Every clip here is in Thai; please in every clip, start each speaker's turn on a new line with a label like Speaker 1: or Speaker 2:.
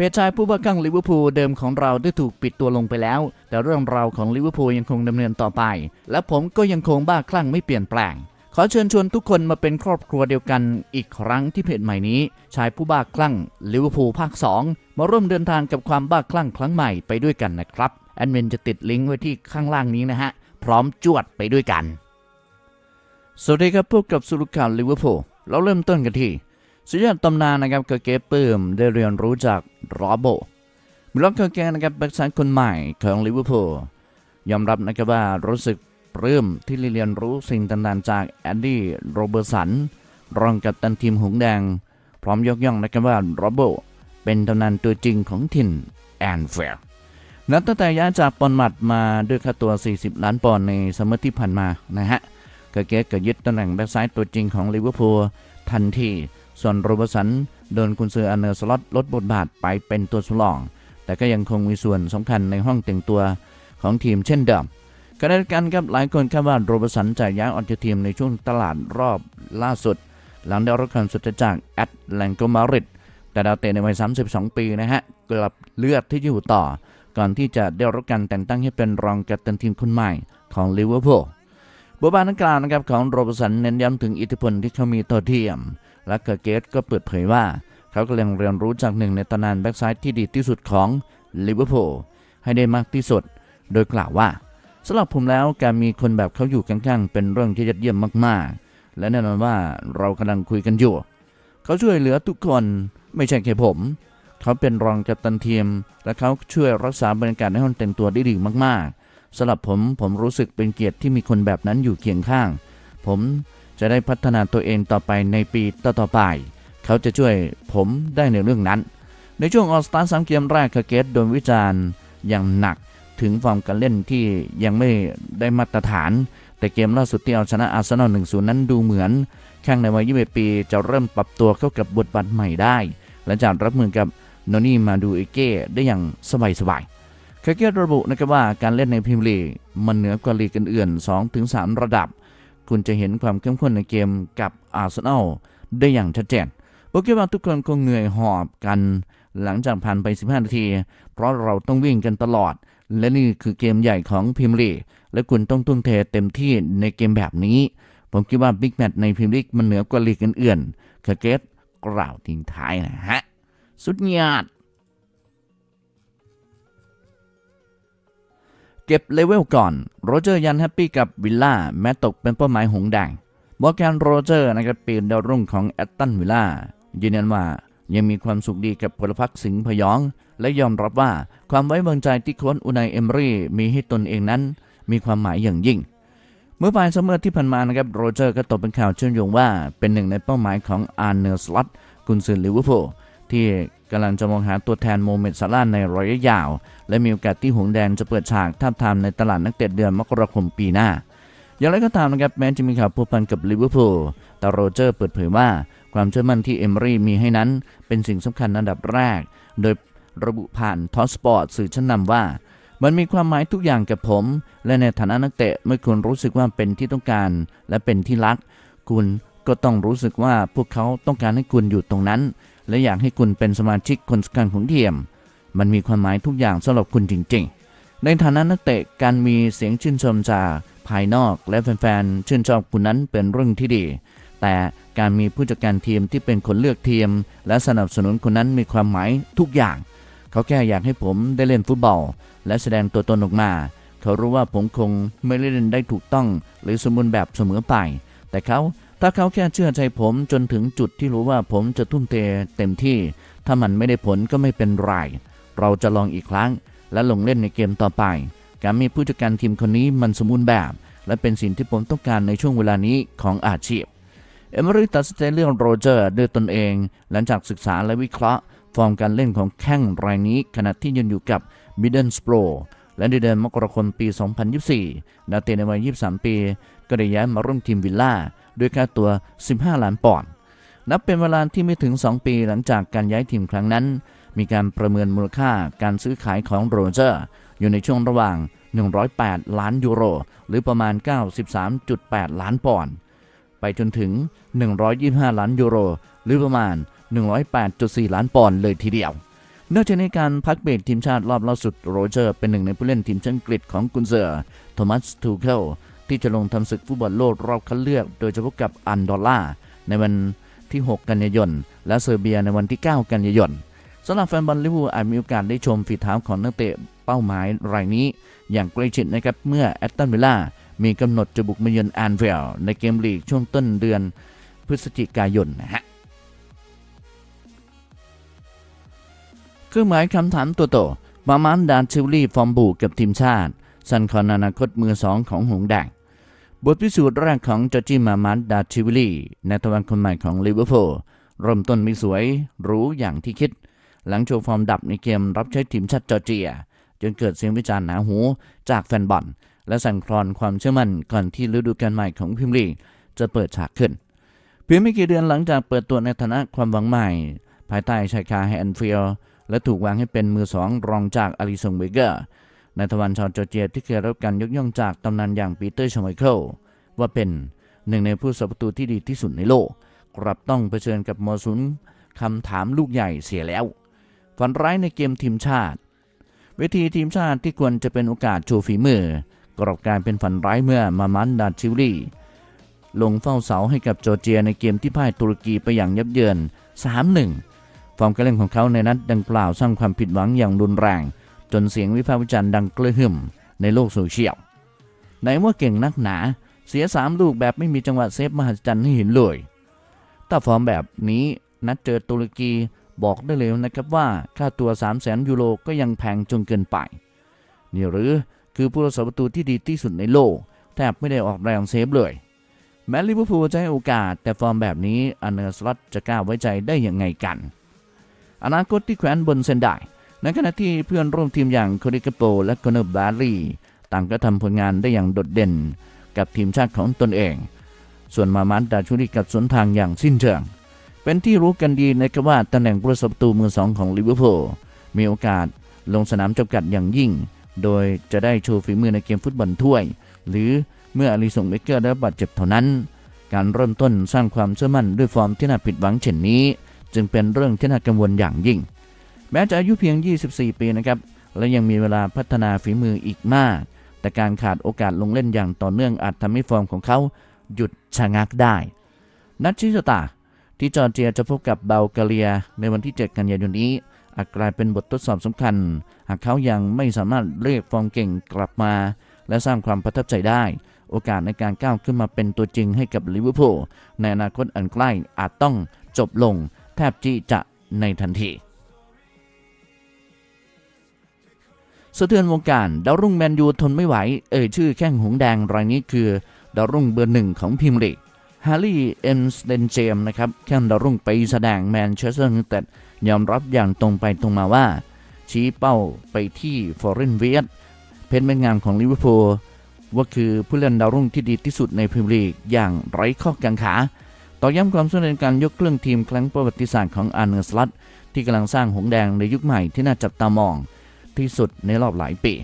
Speaker 1: เพจชายผู้บ้าคลั่งลิเวอร์พูลเดิมของเราได้ถูกปิดตัวลงไปแล้ว แต่เรื่องราวของลิเวอร์พูลยังคงดำเนินต่อไป และผมก็ยังคงบ้าคลั่งไม่เปลี่ยนแปลง ขอเชิญชวนทุกคนมาเป็นครอบครัวเดียวกันอีกครั้งที่เพจใหม่นี้ ชายผู้บ้าคลั่งลิเวอร์พูลภาค 2 มาร่วมเดินทางกับความบ้าคลั่งครั้งใหม่ไปด้วยกันนะครับแอดมินจะติดลิงก์ไว้ที่ข้างล่างนี้นะฮะพร้อมจวดไปด้วยกัน สวัสดีครับพบกับสุรุข่าวลิเวอร์พูลเราเริ่มต้นกันที่ สุดยอดตำนานนะครับเกอร์เกเปิมได้เรียนรู้จากรอโบมิลอนเกอร์เกนะครับแบ็กซ้ายคนใหม่ของลิเวอร์พูลยอมรับนะครับว่ารู้สึกปลื้มที่เรียนรู้สิ่งต่างๆจากแอนดี้โรเบอร์สันรองกัปตันทีมหงสแดง พร้อมยกย่องนะครับว่าโรโบเป็นตำนานตัวจริงของถิ่นแอนเฟร์นับตั้งแต่ย้ายจากปอนมัดมาด้วยค่าตัว 40 ล้านปอนด์ในซัมเมอร์ที่ผ่านมานะฮะเกเกตก็ยึดตำแหน่งแบ็กซ้ายตัวจริงของลิเวอร์พูลทันที ส่วนโรเบอร์สันโดนกุนซืออันเนอร์สล็อตลดบทบาทไปเป็นตัวสำรอง แต่ก็ยังคงมีส่วนสำคัญในห้องแต่งตัวของทีมเช่นเดิมขณะเดียวกันครับหลายคนคาดว่าโรเบอร์สันจะย้ายออกจากทีมในช่วงตลาดรอบล่าสุด หลังได้รับการสุดจากแอตแลนโกมาริดแต่ดาวเตะในวัย 32 ปีนะฮะกลับเลือกที่จะอยู่ต่อ ก่อนที่จะได้รับการแต่งตั้งให้เป็นรองกัปตันทีมคนใหม่ของลิเวอร์พูลบทบาทดังกล่าวนะครับของโรบสันเน้นย้ำถึงอิทธิพลที่เขามีต่อทีม และเกอร์เกตก็เปิดเผยว่า เขากำลังเรียนรู้จากหนึ่งในตำนานแบ็กซ้ายที่ดีที่สุดของลิเวอร์พูลให้ได้มากที่สุด โดยกล่าวว่าสำหรับผมแล้วการมีคนแบบเขาอยู่ข้างๆเป็นเรื่องที่ยอดเยี่ยมมากๆ และแน่นอนว่าเรากำลังคุยกันอยู่ เขาช่วยเหลือทุกคนไม่ใช่แค่ผม เขาเป็นรองกัปตันทีม และเขาช่วยรักษาบรรยากาศในห้องแต่งตัวได้ดีมากๆสำหรับผมผมรู้สึกเป็นเกียรติที่มีคนแบบนั้นอยู่เคียงข้าง ผม จะได้พัฒนาตัวเองต่อไปในปีต่อๆไป เขาจะช่วยผมได้ในเรื่องนั้น ในช่วงออสตาสามเกมแรกคาเกตโดนวิจารณ์อย่างหนักถึงฟอร์มการเล่นที่ยังไม่ได้มาตรฐาน แต่เกมล่าสุดที่เอาชนะอาร์เซนอล1-0 นั้นดูเหมือนแข้งในวัย21ปีจะเริ่มปรับตัวเข้ากับบทบาทใหม่ได้ และจะรับมือกับโนนี่มาดูเอเก้ได้อย่างสบายๆคาเกตระบุนะครับว่าการเล่นในพรีเมียร์ลีกมันเหนือกว่าลีกอื่นๆ2-3 ระดับ คุณจะเห็นความเข้มข้นในเกมกับอาร์เซนอลได้อย่างชัดเจนผมคิดว่าทุกคนคงเหนื่อยหอบกันหลังจากผ่านไป 15 นาที เพราะเราต้องวิ่งกันตลอด และนี่คือเกมใหญ่ของพรีเมียร์ลีและคุณต้องทุ่มเทเต็มที่ในเกมแบบนี้ ผมคิดว่าบิ๊กแมตช์ในพรีเมียร์ลีมันเหนือกว่าลีกอื่นๆคาเกตกล่าวทิ้งท้ายนะฮะ สุดยอด เก็บเลเวลก่อน โรเจอร์ยันแฮปปี้กับวิลล่าแม้ตกเป็นเป้าหมายหงส์แดงมอร์แกนโรเจอร์นะครับปีนดาวรุ่งของแอตตันวิลล่ายืนยันว่ายังมีความสุขดีกับพลพรรคสิงห์พยอง และยอมรับว่าความไว้วางใจที่โค้ชอุนายเอมรี่มีให้ตนเองนั้น มีความหมายอย่างยิ่ง เมื่อปลายซัมเมอร์ที่ผ่านมานะครับโรเจอร์ก็ตกเป็นข่าวเชื่อมโยงว่าเป็นหนึ่งในเป้าหมายของอาร์เนอร์สล็อตกุนซือลิเวอร์พูล ที่กำลังจะมองหาตัวแทนโมเมดซาร่าในระยะยาว และมีโอกาสที่หงแดงจะเปิดฉากท้าทามในตลาดนักเตะเดือนมกราคมปีหน้า อย่างไรก็ตามนะครับแม้จะมีข่าวพัวพันกับลิเวอร์พูลแต่โรเจอร์เปิดเผยว่า ความเชื่อมั่นที่เอมรี่มีให้นั้น เป็นสิ่งสำคัญอันดับแรก โดยระบุผ่านทอสปอร์ตสื่อชั้นนำว่า มันมีความหมายทุกอย่างกับผม และในฐานะนักเตะเมื่อคุณรู้สึกว่าเป็นที่ต้องการ และเป็นที่รัก คุณก็ต้องรู้สึกว่าพวกเขาต้องการให้คุณอยู่ตรงนั้น และอยากให้คุณเป็นสมาชิกคนสำคัญของทีม มันมีความหมายทุกอย่างสำหรับคุณจริง ๆ ในฐานะนักเตะการมีเสียงชื่นชมจากภายนอกและแฟนๆชื่นชอบคุณนั้นเป็นเรื่องที่ดี แต่การมีผู้จัดการทีมที่เป็นคนเลือกทีม และสนับสนุนคนนั้นมีความหมายทุกอย่าง เขาแค่อยากให้ผมได้เล่นฟุตบอล และแสดงตัวตนออกมา เขารู้ว่าผมคงไม่เล่นได้ถูกต้อง หรือสมบูรณ์แบบเสมอไป แต่เขา ถ้าเขาแค่เชื่อใจผมจนถึงจุดที่รู้ว่าผมจะทุ่มเทเต็มที่ ถ้ามันไม่ได้ผลก็ไม่เป็นไร เราจะลองอีกครั้ง และลงเล่นในเกมต่อไป การมีผู้จัดการทีมคนนี้มันสมบูรณ์แบบ และเป็นสิ่งที่ผมต้องการในช่วงเวลานี้ของอาชีพ เอเมอรี่ตัดสินใจเลือกโรเจอร์ด้วยตนเอง หลังจากศึกษาและวิเคราะห์ ฟอร์มการเล่นของแข้งรายนี้ขณะที่ยืนอยู่กับมิดเดิลสโปรและในเดือนมกราคมปี 2024 นาเตในวัย 23 ปี ก็ได้ย้ายมาร่วมทีมวิลล่า ด้วยค่าตัว 15 ล้านปอนด์นับเป็นเวลาที่ไม่ถึง 2 ปีหลังจากการย้ายทีมครั้งนั้น มีการประเมินมูลค่าการซื้อขายของโรเจอร์ อยู่ในช่วงระหว่าง 108 ล้านยูโร หรือประมาณ 93.8 ล้านปอนด์ไปจนถึง 125 ล้านยูโร หรือประมาณ 108.4 ล้านปอนด์เลยทีเดียวนองจากในการพักเบรกทีมชาติรอบล่าสุดโรเจอร์เป็นหนึ่งในผู้เล่นทีมชาติอังกฤษของกุนเซอร์โทมัสทูเคิล ที่จะลงทำศึกฟุตบอลโลกรอบคัดเลือก โดยจะพบกับอันดอร่าในวันที่ 6 กันยายน และเซอร์เบียในวันที่ 9 กันยายนสำหรับแฟนบอลลิเวอร์พูลอาจมีโอกาสได้ชมฝีเท้าของนักเตะเป้าหมายรายนี้ อย่างใกล้ชิดนะครับเมื่อแอตตันวิลล่ามีกำหนดจะบุกมาเยือนแอนฟิลในเกมลีกช่วงต้นเดือนพฤศจิกายนนะฮะเครื่องหมายคำถามตัวโตมามันดานชิวลี่ฟอร์มบูกับทีมชาติ สันคอนอนาคตมือสองของหงแดง บทพิสูจน์แรกของจอร์จิมามันดาชิวิลี่ในตะวันคนใหม่ของลิเวอร์พูลเริ่มต้นไม่สวยหรู้อย่างที่คิด หลังโชว์ฟอร์มดับในเกมรับใช้ทีมชาติจอร์เจีย จนเกิดเสียงวิจารณ์หนาหูจากแฟนบอลและสั่นคลอนความเชื่อมั่นก่อนที่ฤดูกาลใหม่ของพรีเมียร์ลีจะเปิดฉากขึ้น เพียงไม่กี่เดือนหลังจากเปิดตัวในฐานะความหวังใหม่ ภายใต้ชายคาแฮนฟิลและถูกวางให้เป็นมือสองรองจากอลิซงเบเกอร์ ในตะวันชาวจอร์เจียที่เคยรับการยกย่องจากตำนานอย่างปีเตอร์ชไมเคิลว่าเป็นหนึ่งในผู้สับประตูที่ดีที่สุดในโลก กลับต้องเผชิญกับมรสุมคำถามลูกใหญ่เสียแล้ว ฝันร้ายในเกมทีมชาติ เวทีทีมชาติที่ควรจะเป็นโอกาสโชว์ฝีมือกลับกลายเป็นฝันร้ายเมื่อมามันดาชิวลีลงเฝ้าเสาให้กับจอร์เจียในเกมที่พ่ายตุรกีไปอย่างยับเยิน 3-1 ฟอร์มการเล่นของเขาในนัดดังกล่าวสร้างความผิดหวังอย่างรุนแรง จนเสียงวิพากษ์วิจารณ์ดังกระหึ่มในโลกโซเชียลไหนว่าเก่งนักหนา เสียสามลูกแบบไม่มีจังหวะเซฟมหัศจรรย์ให้เห็นเลยถ้าฟอร์มแบบนี้นัดเจอตุรกีบอกได้เลยนะครับว่าค่าตัว 3 0 0แสนยูโรก็ยังแพงจนเกินไป นี่หรือคือผู้รักษาประตูที่ดีที่สุดในโลก แทบไม่ได้ออกแรงเซฟเลย แม้ลิเวอร์พูลจะให้โอกาส แต่ฟอร์มแบบนี้อันเนอร์สลอตจะกล้าไว้ใจได้ยังไงกัน อนาคตที่แขวนบนเส้นได้ ในขณะที่เพื่อนร่วมทีมอย่างโคดิกโปและคอนเนอร์บารีต่างก็ทำผลงานได้อย่างโดดเด่นกับทีมชาติของตนเอง ส่วนมามันดาชุริกับสวนทางอย่างสิ้นเชิง เป็นที่รู้กันดีนะครับว่าตำแหน่งผู้รักษาประตูมือสองของลิเวอร์พูลมีโอกาสลงสนามจำกัดอย่างยิ่ง โดยจะได้โชว์ฝีมือในเกมฟุตบอลถ้วย หรือเมื่ออลิสงเบเกอร์ได้บาดเจ็บเท่านั้น การเริ่มต้นสร้างความเชื่อมั่นด้วยฟอร์มที่น่าผิดหวังเช่นนี้ จึงเป็นเรื่องที่น่ากังวลอย่างยิ่ง แม้จะอายุเพียง 24 ปีนะครับ และยังมีเวลาพัฒนาฝีมืออีกมาก แต่การขาดโอกาสลงเล่นอย่างต่อเนื่องอาจทำให้ฟอร์มของเขาหยุดชะงักได้ นัดชิสตา ที่จอร์เจียจะพบกับเบลกเรียในวันที่ 7 กันยายนนี้อาจกลายเป็นบททดสอบสำคัญ หากเขายังไม่สามารถเรียกฟอร์มเก่งกลับมา และสร้างความประทับใจได้ โอกาสในการก้าวขึ้นมาเป็นตัวจริงให้กับลิเวอร์พูลในอนาคตอันใกล้อาจต้องจบลงแทบจีจะในทันที สะเทือนวงการดาวรุ่งแมนยูทนไม่ไหว เอ่ยชื่อแข้งหงแดงรายนี้คือดาวรุ่งเบอร์หนึ่งของพรีเมียร์ลีกฮาร์รี่เอ็มสเดนเจมนะครับแข้งดาวรุ่งไปแสดงแมนเชสเตอร์ยูไนเต็ดยอมรับอย่างตรงไปตรงมาว่า ชี้เป้าไปที่ฟอร์เรนเวียตเพชรเม็ดงามของลิเวอร์พูลว่าคือผู้เล่นดาวรุ่งที่ดีที่สุดในพรีเมียร์ลีกอย่างไร้ข้อกังขาต่อย้ำความสำเร็จการยกเครื่องทีมครั้งประวัติศาสตร์ของอาร์เนอร์สลัตที่กำลังสร้างหงแดงในยุคใหม่ที่น่าจับตามอง ที่สุดในรอบหลายปี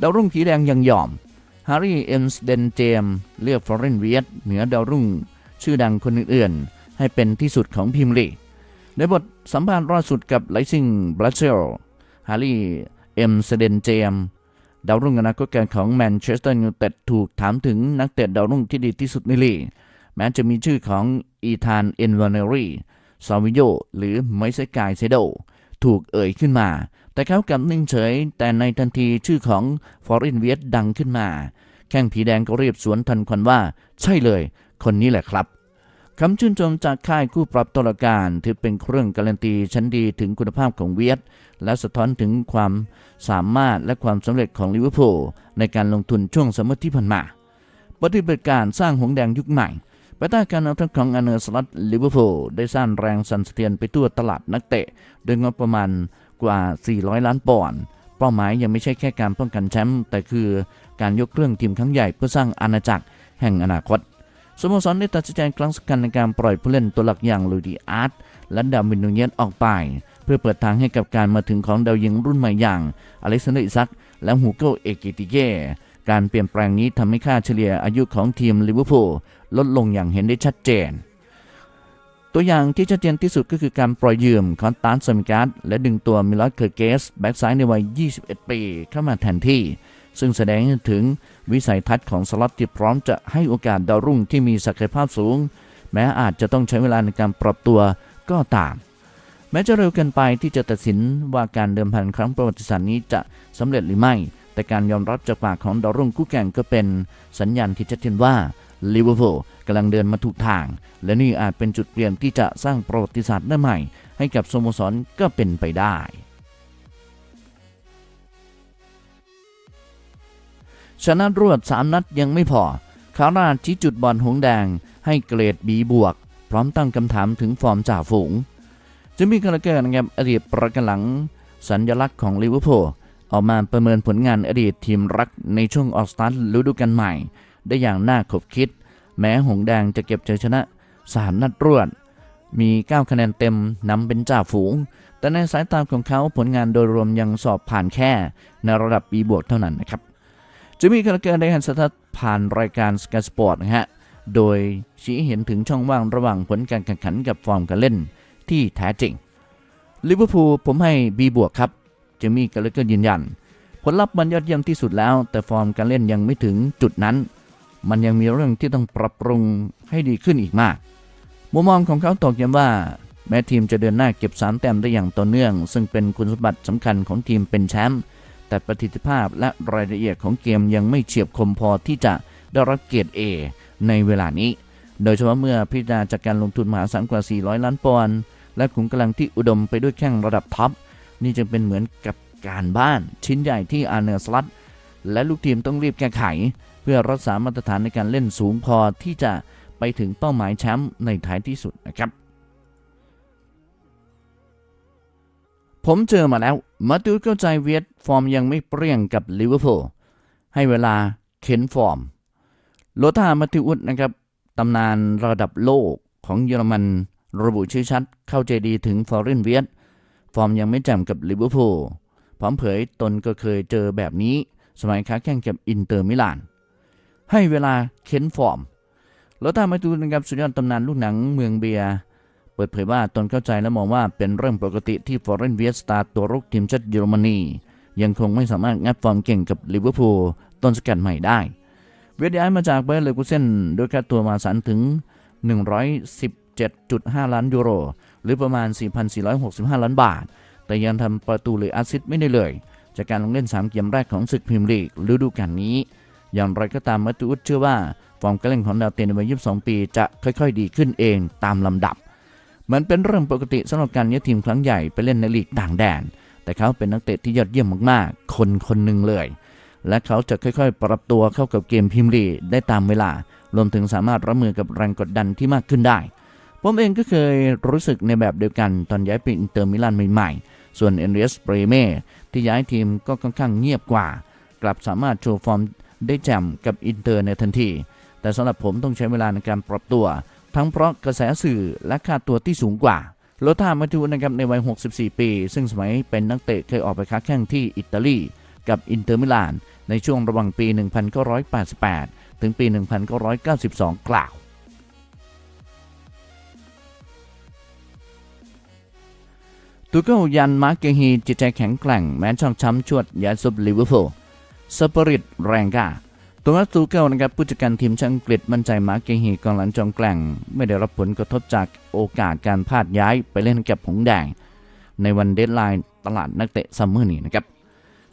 Speaker 1: ดาวรุ่งขีแดงยังยอมฮาร์รี่เอ็มสเดนเจมเลือกฟลอเรนเวียตเหนือดาวรุ่ง ชื่อดังคนอื่นๆ ให้เป็นที่สุดของพรีเมียร์ลีในบทสัมภาษณ์ล่าสุดกับไลซิงบรัสเซลฮาร์รี่เอ็มสเดนเจมดาวรุ่งอนาคตการของแมนเชสเตอร์ยูไนเต็ดถูกถามถึงนักเตะดาวรุ่งที่ดีที่สุดในลีกแม้จะมีชื่อของอีธานเอ็นวานเนรีซาวิโยหรือไมเซกายเซโดถูกเอ่ยขึ้นมา แต่เขากลับนิ่งเฉย แต่ในทันทีชื่อของฟอรินเวียตดังขึ้นมา แข้งผีแดงก็เรียบสวนทันควันว่า ใช่เลย คนนี้แหละครับคำชื่นชมจากค่ายคู่ปรับตลการถือเป็นเครื่องการันตีชั้นดีถึงคุณภาพของเวียตและสะท้อนถึงความสามารถและความสำเร็จของลิเวอร์พูลในการลงทุนช่วงสมมติที่ผ่านมาปฏิบัติการสร้างหงแดงยุคใหม่ภายใต้การนำทัพของอเนอร์สลัตลิเวอร์พูลได้สร้างแรงสั่นสะเทือนไปทั่วตลาดนักเตะโดยงบประมาณ กว่า 400 ล้านปอนด์เป้าหมายยังไม่ใช่แค่การป้องกันแชมป์แต่คือการยกเครื่องทีมครั้งใหญ่เพื่อสร้างอาณาจักรแห่งอนาคตสโมสรได้ตัดสินใจครั้งสำคัญในการปล่อยผู้เล่นตัวหลักอย่างลูดิอาร์ตและดาวินนูเยสออกไป เพื่อเปิดทางให้กับการมาถึงของดาวยิงรุ่นใหม่อย่างอเล็กซานเดอร์อิซักและฮูโกเอกิติเยการเปลี่ยนแปลงนี้ทำให้ค่าเฉลี่ยอายุของทีมลิเวอร์พูลลดลงอย่างเห็นได้ชัดเจน ตัวอย่างที่ชัดเจนที่สุดก็คือการปล่อยยืมคอนสแตนซ์สมิการ์ดและดึงตัวมิลอสเคอร์เกสแบ็กซ้ายในวัย 21 ปี เข้ามาแทนที่ ซึ่งแสดงให้ถึงวิสัยทัศน์ของสล็อตที่พร้อมจะให้โอกาสดาวรุ่งที่มีศักยภาพสูง แม้อาจจะต้องใช้เวลาในการปรับตัวก็ตาม แม้จะเร็วเกินไปที่จะตัดสินว่าการเดิมพันครั้งประวัติศาสตร์นี้จะสำเร็จหรือไม่ แต่การยอมรับจากปากของดาวรุ่งคู่แข่งก็เป็นสัญญาณที่ชัดเจนว่า ลิเวอร์พูลกำลังเดินมาถูกทาง และนี่อาจเป็นจุดเปลี่ยนที่จะสร้างประวัติศาสตร์ได้ใหม่ ให้กับสโมสรก็เป็นไปได้ชนะรวด 3 นัดยังไม่พอ คาราชี้จุดบอลหงแดง ให้เกรดบีบวก พร้อมตั้งคำถามถึงฟอร์มจ่าฝูงจะมีกระเกิดนะครับอดีตประกันหลัง สัญลักษณ์ของลิเวอร์พูลออกมาประเมินผลงานอดีตทีมรักในช่วงออกสตาร์ทฤดูกาลใหม่ ได้อย่างน่าขบคิด แม้หงแดงจะเก็บชัยชนะ3นัดรวด มี 9 คะแนนเต็มนำเป็นจ่าฝูง แต่ในสายตาของเขาผลงานโดยรวมยังสอบผ่านแค่ ในระดับ B บวกเท่านั้นนะครับจะมีกระเกิดได้หันสทัศน์ผ่านรายการ Sky Sport นะฮะ โดยชี้เห็นถึงช่องว่างระหว่างผลการแข่งขันกับฟอร์มการเล่นที่แท้จริงลิเวอร์พูลผมให้ B บวกครับจะมีกระเกิดยืนยัน ผลลัพธ์มันยอดเยี่ยมที่สุดแล้ว แต่ฟอร์มการเล่นยังไม่ถึงจุดนั้น มันยังมีเรื่องที่ต้องปรับปรุงให้ดีขึ้นอีกมาก มุมมองของเขาตอกย้ำว่า แม้ทีมจะเดินหน้าเก็บสามแต้มได้อย่างต่อเนื่อง ซึ่งเป็นคุณสมบัติสำคัญของทีมเป็นแชมป์แต่ประสิทธิภาพและรายละเอียดของเกมยังไม่เฉียบคมพอที่จะได้รับเกรด A ในเวลานี้ โดยเฉพาะเมื่อพิจารณาจากการลงทุนมหาศาลกว่า 400 ล้านปอนด์และขุมกำลังที่อุดมไปด้วยแข้งระดับท็อปนี่จึงเป็นเหมือนกับการบ้านชิ้นใหญ่ที่อาร์เนอร์สลัตและลูกทีมต้องรีบแก้ไข พื่อรักษามาตรฐานในการเล่นสูงพอที่จะไปถึงเป้าหมายแชมป์ในท้ายที่สุดนะครับ ผมเจอมาแล้ว มาดูเข้าใจเวียดฟอร์มยังไม่เปรี้ยงกับลิเวอร์พูลให้เวลาเข็นฟอร์ม โลธามาติอุสนะครับตำนานระดับโลกของเยอรมันระบุชื่อชัด เข้าใจดีถึงฟอร์เรนเวียดฟอร์มยังไม่แจ่มกับลิเวอร์พูลพร้อมเผยตนก็เคยเจอแบบนี้ สมัยค้าแข่งกับอินเตอร์มิลาน ให้เวลาเข็นฟอร์มโลธามาติอุสนะครับสุดยอดตำนานลูกหนังเมืองเบียเปิดเผยว่าตนเข้าใจและมองว่าเป็นเรื่องปกติที่ฟอร์เรนเวียสตาร์ตัวรุกทีมชาติเยอรมนี ยังคงไม่สามารถงัดฟอร์มเก่งกับลิเวอร์พูลต้นสกัดใหม่ได้ เวียดย้ายมาจากเบอร์เลกุเซนด้วยค่าตัวมาสันถึง 117.5 ล้านยูโร หรือประมาณ 4,465 ล้านบาท แต่ยังทำประตูหรืออาซิสไม่ได้เลย จากการลงเล่น 3 เกมแรกของศึกพรีเมียร์ลีกฤดูกาลนี้ อย่างไรก็ตามมาตูอุสเชื่อว่าฟอร์มการเล่นของดาวเตียนในวัย22 ปี จะค่อยๆ ดีขึ้นเองตามลำดับ มันเป็นเรื่องปกติสำหรับการย้ายทีมครั้งใหญ่ไปเล่นในลีกต่างแดน แต่เขาเป็นนักเตะที่ยอดเยี่ยมมากๆ คนคนหนึ่งเลย และเขาจะค่อยๆ ปรับตัวเข้ากับเกมพรีเมียร์ลีได้ตามเวลารวมถึงสามารถรับมือกับแรงกดดันที่มากขึ้นได้ ผมเองก็เคยรู้สึกในแบบเดียวกันตอนย้ายไปอินเตอร์มิลานใหม่ๆ ส่วนเอนเรียสเปรเม่ที่ย้ายทีมก็ค่อนข้างเงียบกว่า กลับสามารถโชว์ฟอร์ม ได้แจ่มกับอินเตอร์ในทันที แต่สำหรับผมต้องใช้เวลาในการปรับตัว ทั้งเพราะกระแสสื่อและค่าตัวที่สูงกว่าโลธามาตูนะครับในวัย 64 ปี ซึ่งสมัยเป็นนักเตะเคยออกไปค้าแข่งที่อิตาลี กับอินเตอร์มิลาน ในช่วงระหว่างปี 1988 ถึงปี 1992 กล่าวตูเกลยันมาร์เกฮีจิตใจแข็งแกร่งแม้ช่องช้ำชวดยาซุบลิเวอร์พูล สปริตแรงกาตัวตูเกลนะครับผู้จัดการทีมชาติอังกฤษมั่นใจมาร์เกฮีกองหลังจอมแกร่ง ไม่ได้รับผลกระทบจากโอกาสการพลาดย้ายไปเล่นกับหงแดง ในวันเดดไลน์ตลาดนักเตะซัมเมอร์นี้นะครับ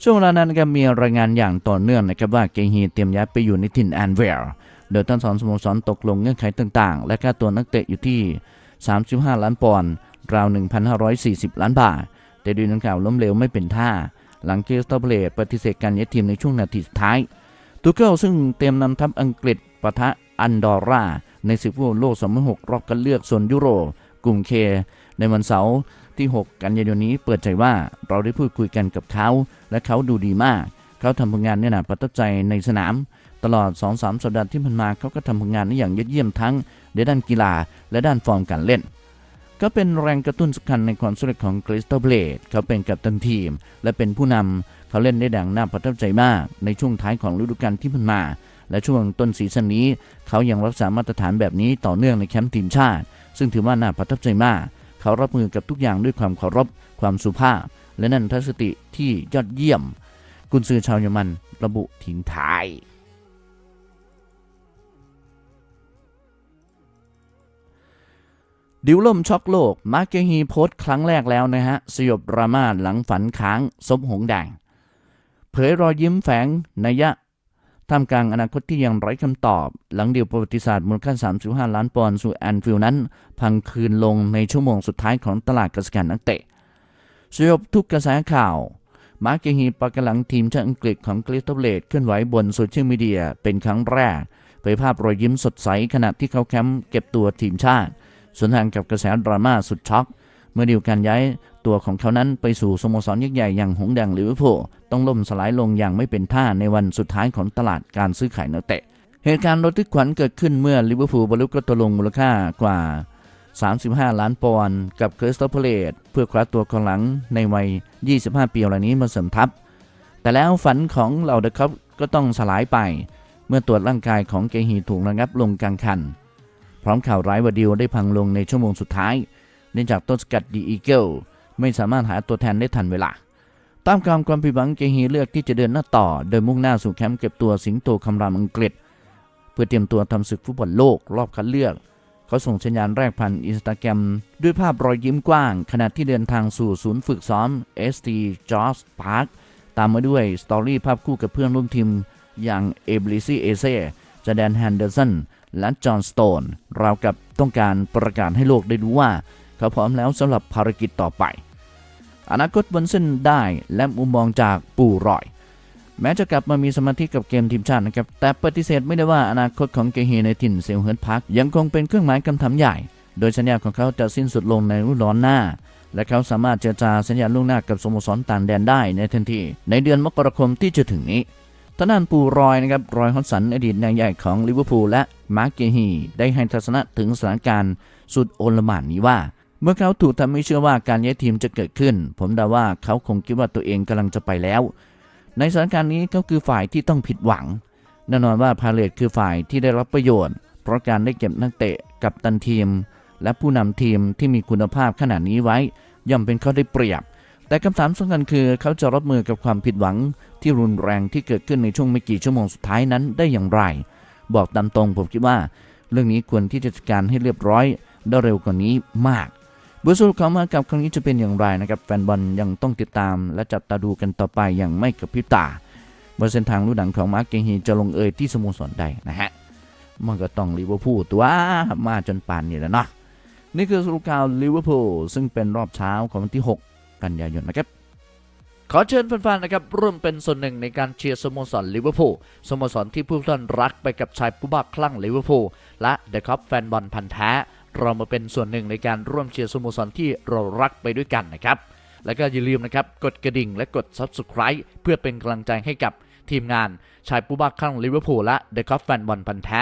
Speaker 1: ช่วงเวลานั้นนะครับมีรายงานอย่างต่อเนื่องนะครับว่าเกฮีเตรียมย้ายไปอยู่ในถิ่นแอนเวร์โดยท่านสอนสโมสรตกลงเงื่อนไขต่างๆ และค่าตัวนักเตะอยู่ที่ 35 ล้านปอนด์ราว 1,540 ล้านบาท แต่ดูนังข่าวล้มเหลวไม่เป็นท่า หลังเกสตอเบลตปฏิเสธการย้ายทีมในช่วงนาทีสุดท้าย ตูเกิลซึ่งเตรียมนำทัพอังกฤษปะทะอันดอร่า ในศึกฟุตบอลโลก 2006 รอบคัดเลือกโซนยุโรปกลุ่มเค ในวันเสาร์ที่ 6 กันยายนนี้เปิดใจว่าเราได้พูดคุยกันกับเขา และเขาดูดีมาก เขาทำผลงานเนี่ยนะประทับใจในสนาม ตลอด 2-3 สัปดาห์ที่ผ่านมาเขาก็ทำผลงานได้อย่างยอดเยี่ยมทั้งในด้านกีฬาและด้านฟอร์มการเล่น ก็เป็นแรงกระตุ้นสำคัญในความสำเร็จของคริสตัลเบลดเขาเป็นกัปตันทีม และเป็นผู้นำเขาเล่นได้ดังน่าประทับใจมาก ในช่วงท้ายของฤดูกาลที่ผ่านมา และช่วงต้นซีซั่นนี้ เขายังรักษามาตรฐานแบบนี้ต่อเนื่องในแคมป์ทีมชาติ ซึ่งถือว่าน่าประทับใจมาก เขารับมือกับทุกอย่างด้วยความเคารพความสุภาพ และนันทสติที่ยอดเยี่ยม กุนซือชาวเยอรมันระบุทิ้งท้าย ดิวล่มช็อกโลก มาร์เกฮีโพสต์ครั้งแรกแล้วนะฮะ สยบดราม่าหลังฝันค้างซบหงแดงเผยรอยยิ้มแฝงนัยยะท่ามกลางอนาคตที่ยังไร้คำตอบ หลังเดียวประวัติศาสตร์มูลค่า 35 ล้านปอนด์สู่แอนฟิลนั้น พังคืนลงในชั่วโมงสุดท้ายของตลาดกระสการนักเตะ สยบทุกกระแสข่าว มาร์เกฮีปากหลังทีมชาติอังกฤษของคริสตัลเลดเคลื่อนไหวบนโซเชียลมีเดียเป็นครั้งแรกเผยภาพรอยยิ้มสดใสขณะที่เขาแคมป์เก็บตัวทีมชาติ สวนทางกับกระแสดราม่าสุดช็อก เมื่อดีลการย้ายตัวของเขานั้นไปสู่สโมสรยักษ์ใหญ่อย่างหงแดงลิเวอร์พูลต้องล่มสลายลงอย่างไม่เป็นท่าในวันสุดท้ายของตลาดการซื้อขายนักเตะ เหตุการณ์ระทึกขวัญเกิดขึ้นเมื่อลิเวอร์พูลบรรลุกระตลงมูลค่ากว่า 35 ล้านปอนด์กับคริสตัลพาเลตเพื่อคว้าตัวกองหลังในวัย 25 ปีเหล่านี้มาเสริมทัพ แต่แล้วฝันของเหล่าเดอะคัพก็ต้องสลายไป เมื่อตรวจร่างกายของเกฮีถูกระงับลงกลางคัน พร้อมข่าวร้ายว่าดิวได้พังลงในชั่วโมงสุดท้าย เนื่องจากต้นสกัดดีอีเกิลไม่สามารถหาตัวแทนได้ทันเวลา ตามความความผิดหวังเกฮีเลือกที่จะเดินหน้าต่อ โดยมุ่งหน้าสู่แคมป์เก็บตัวสิงโตคำรามอังกฤษ เพื่อเตรียมตัวทำศึกฟุตบอลโลกรอบคัดเลือก เขาส่งสัญญาณแรกผ่านอินสตาแกรมด้วยภาพรอยยิ้มกว้าง ขณะที่เดินทางสู่ศูนย์ฝึกซ้อม ST George Park ตามมาด้วยสตอรี่ภาพคู่กับเพื่อนร่วมทีมอย่างเอบลิซีเอเซ่จแดนแฮนเดอร์สัน และจอห์นสโตนราวกับต้องการประกาศให้โลกได้รู้ว่า เขาพร้อมแล้วสำหรับภารกิจต่อไป อนาคตบนเส้นได้และมุมมองจากปู่รอย แม้จะกลับมามีสมาธิกับเกมทีมชาตินะครับ แต่ปฏิเสธไม่ได้ว่าอนาคตของเกเฮในถิ่นเซลเฮิร์ตพาร์คยังคงเป็นเครื่องหมายคำถามใหญ่ โดยสัญญาของเขาจะสิ้นสุดลงในฤดูร้อนหน้า และเขาสามารถเจรจาสัญญาล่วงหน้ากับสโมสรต่างแดนได้ในทันที ในเดือนมกราคมที่จะถึงนี้ ทางด้านปูรอยนะครับรอยฮอดสันอดีตนายใหญ่ของลิเวอร์พูลและมาร์กเกฮีได้ให้ทัศนะถึงสถานการณ์สุดโอลหม่านนี้ว่า เมื่อเขาถูกทำให้เชื่อว่าการย้ายทีมจะเกิดขึ้น ผมเดาว่าเขาคงคิดว่าตัวเองกำลังจะไปแล้ว ในสถานการณ์นี้เขาคือฝ่ายที่ต้องผิดหวังแน่นอนว่าพาเลตคือฝ่ายที่ได้รับประโยชน์ เพราะการได้เก็บนักเตะกับตันทีม และผู้นำทีมที่มีคุณภาพขนาดนี้ไว้ ย่อมเป็นข้อได้เปรียบ แต่คำถามสำคัญคือเขาจะรับมือกับความผิดหวัง ที่รุนแรงที่เกิดขึ้นในช่วงไม่กี่ชั่วโมงสุดท้ายนั้นได้อย่างไร บอกตามตรงผมคิดว่า เรื่องนี้ควรที่จะจัดการให้เรียบร้อยได้เร็วกว่านี้มากบทสรุปของมากับครั้งนี้จะเป็นอย่างไรนะครับแฟนบอลยังต้องติดตาม และจับตาดูกันต่อไปอย่างไม่กระพริบตาว่าเส้นทางลู่หนังของมาร์กเกงฮีจะลงเอยที่สโมสรใดนะฮะมันก็ต้องลิเวอร์พูลตัวมาจนป่านนี้แล้วเนาะนี่คือสรุปข่าวลิเวอร์พูลซึ่งเป็นรอบเช้าของวันที่ 6 กันยายนนะครับขอเชิญแฟนๆนะครับร่วมเป็นส่วนหนึ่งในการเชียร์สโมสรลิเวอร์พูลสโมสรที่ผู้ท่านรักไปกับชายผู้บ้าคลั่งลิเวอร์พูลและเดอะคัพแฟนบอลพันธ์แท้ เรามาเป็นส่วนหนึ่งในการร่วมเชียร์สโมสรที่เรารักไปด้วยกันนะครับ แล้วก็อย่าลืมนะครับกดกระดิ่งและกด Subscribe เพื่อเป็นกำลังใจให้กับทีมงานชายผู้บ้าคลั่งลิเวอร์พูลและเดอะคัพแฟนบอลพันธ์แท้